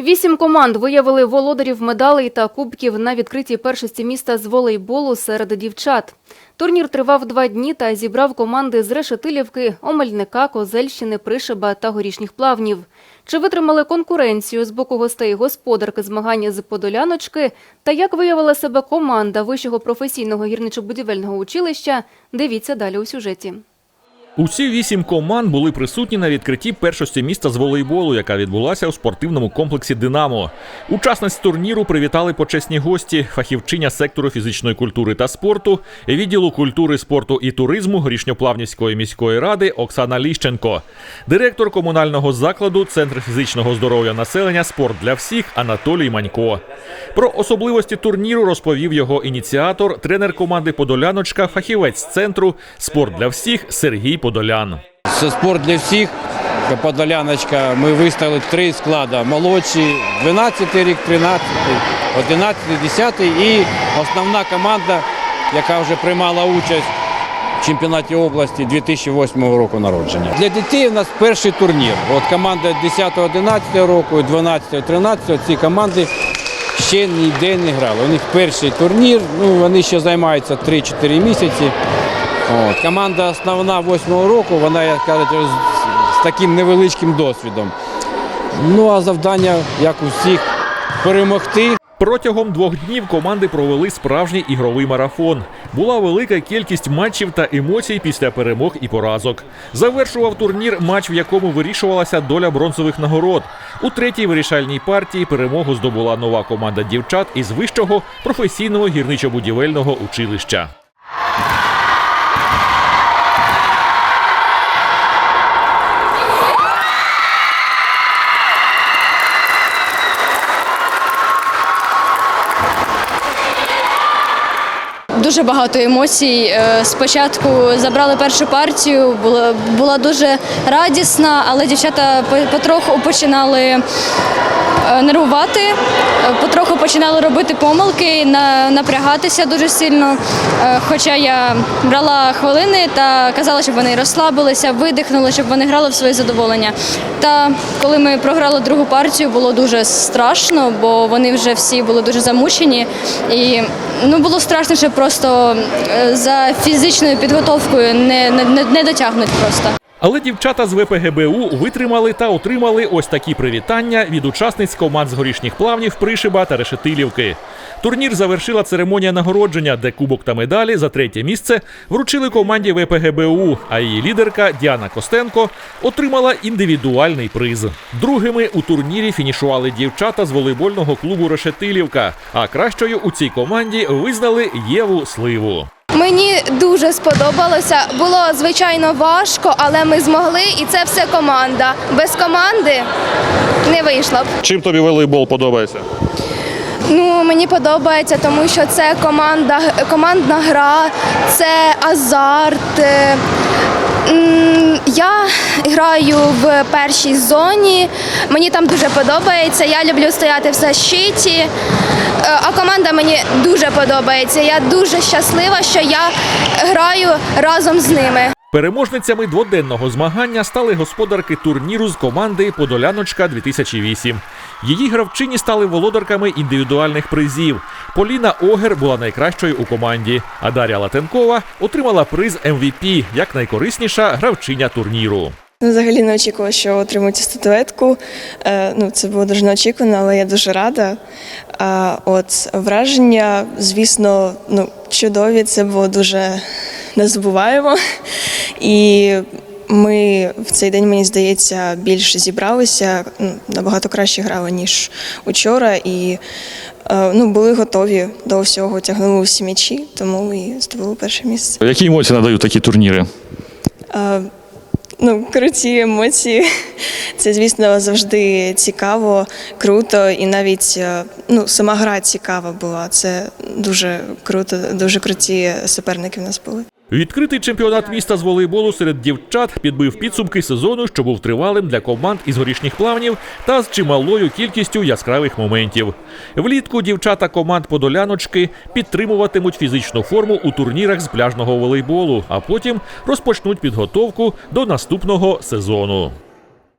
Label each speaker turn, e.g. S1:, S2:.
S1: Вісім команд виявили володарів медалей та кубків на відкритій першості міста з волейболу серед дівчат. Турнір тривав два дні та зібрав команди з Решетилівки, Омельника, Козельщини, Пришиба та Горішніх плавнів. Чи витримали конкуренцію з боку гостей господарки змагання з Подоляночки та як виявила себе команда Вищого професійного гірничо-будівельного училища, дивіться далі у сюжеті.
S2: Усі вісім команд були присутні на відкритті першості міста з волейболу, яка відбулася у спортивному комплексі Динамо. Учасниць турніру привітали почесні гості, фахівчиня сектору фізичної культури та спорту, відділу культури, спорту і туризму Горішньоплавнівської міської ради Оксана Ліщенко, директор комунального закладу Центр фізичного здоров'я населення Спорт для всіх Анатолій Манько. Про особливості турніру розповів його ініціатор, тренер команди Подоляночка, фахівець центру Спорт для всіх Сергій Подолян.
S3: Це спорт для всіх. Подоляночка. Ми виставили три склади. Молодші, 12 рік, 13, 11, 10 і основна команда, яка вже приймала участь в чемпіонаті області 2008 року народження. Для дітей у нас перший турнір. От команда 10-11 року, 12-13 ці команди ще ніде не грали. У них перший турнір, ну вони ще займаються 3-4 місяці. От. Команда основна восьмого року, вона, як кажуть, з, з таким невеличким досвідом. Ну а завдання, як у всіх, перемогти.
S2: Протягом двох днів команди провели справжній ігровий марафон. Була велика кількість матчів та емоцій після перемог і поразок. Завершував турнір матч, в якому вирішувалася доля бронзових нагород. У третій вирішальній партії перемогу здобула нова команда дівчат із вищого професійного гірничо-будівельного училища.
S4: Дуже багато емоцій. Е, Спочатку забрали першу партію, була, була дуже радісна, але дівчата по- потроху починали нервувати, е, потроху починали робити помилки, на- напрягатися дуже сильно. Е, Хоча я брала хвилини та казала, щоб вони розслабилися, видихнули, щоб вони грали в своє задоволення. Та коли ми програли другу партію, було дуже страшно, бо вони вже всі були дуже замучені. І ну було страшно, що просто е, за фізичною підготовкою не, не, не дотягнуть просто.
S2: Але дівчата з ВПГБУ витримали та отримали ось такі привітання від учасниць команд з горішніх плавнів Пришиба та Решетилівки. Турнір завершила церемонія нагородження, де кубок та медалі за третє місце вручили команді ВПГБУ, а її лідерка Діана Костенко отримала індивідуальний приз. Другими у турнірі фінішували дівчата з волейбольного клубу Решетилівка. А кращою у цій команді визнали Єву Сливу.
S5: Мені дуже сподобалося. Було звичайно важко, але ми змогли, і це все команда. Без команди не вийшло б.
S2: Чим тобі волейбол подобається?
S5: Ну мені подобається, тому що це команда, командна гра, це азарт. Е, Я граю в першій зоні. Мені там дуже подобається. Я люблю стояти в защиті. Е, А команда мені дуже подобається. Я дуже щаслива, що я граю разом з ними.
S2: Переможницями дводенного змагання стали господарки турніру з команди Подоляночка 2008. Її гравчині стали володарками індивідуальних призів. Поліна Огер була найкращою у команді, а Дар'я Латенкова отримала приз MVP як найкорисніша гравчиня турніру.
S6: Ну, Взагалі не очікувала, що отримаю цю статуетку. Е, ну, це було дуже неочікувано, але я дуже рада. А, от враження, звісно, ну, чудові. Це було дуже незабуваємо. І ми в цей день, мені здається, більш зібралися, ну, набагато краще грали, ніж учора. І е, ну, були готові до всього, тягнули усі м'ячі, тому і здобули перше місце.
S7: Які емоції надають такі турніри?
S6: Ну, круті емоції. Це, звісно, завжди цікаво, круто, і навіть е, ну, сама гра цікава була. Це дуже круто, дуже круті суперники в нас були.
S2: Відкритий чемпіонат міста з волейболу серед дівчат підбив підсумки сезону, що був тривалим для команд із горішніх плавнів та з чималою кількістю яскравих моментів. Влітку дівчата команд Подоляночки підтримуватимуть фізичну форму у турнірах з пляжного волейболу, а потім розпочнуть підготовку до наступного сезону.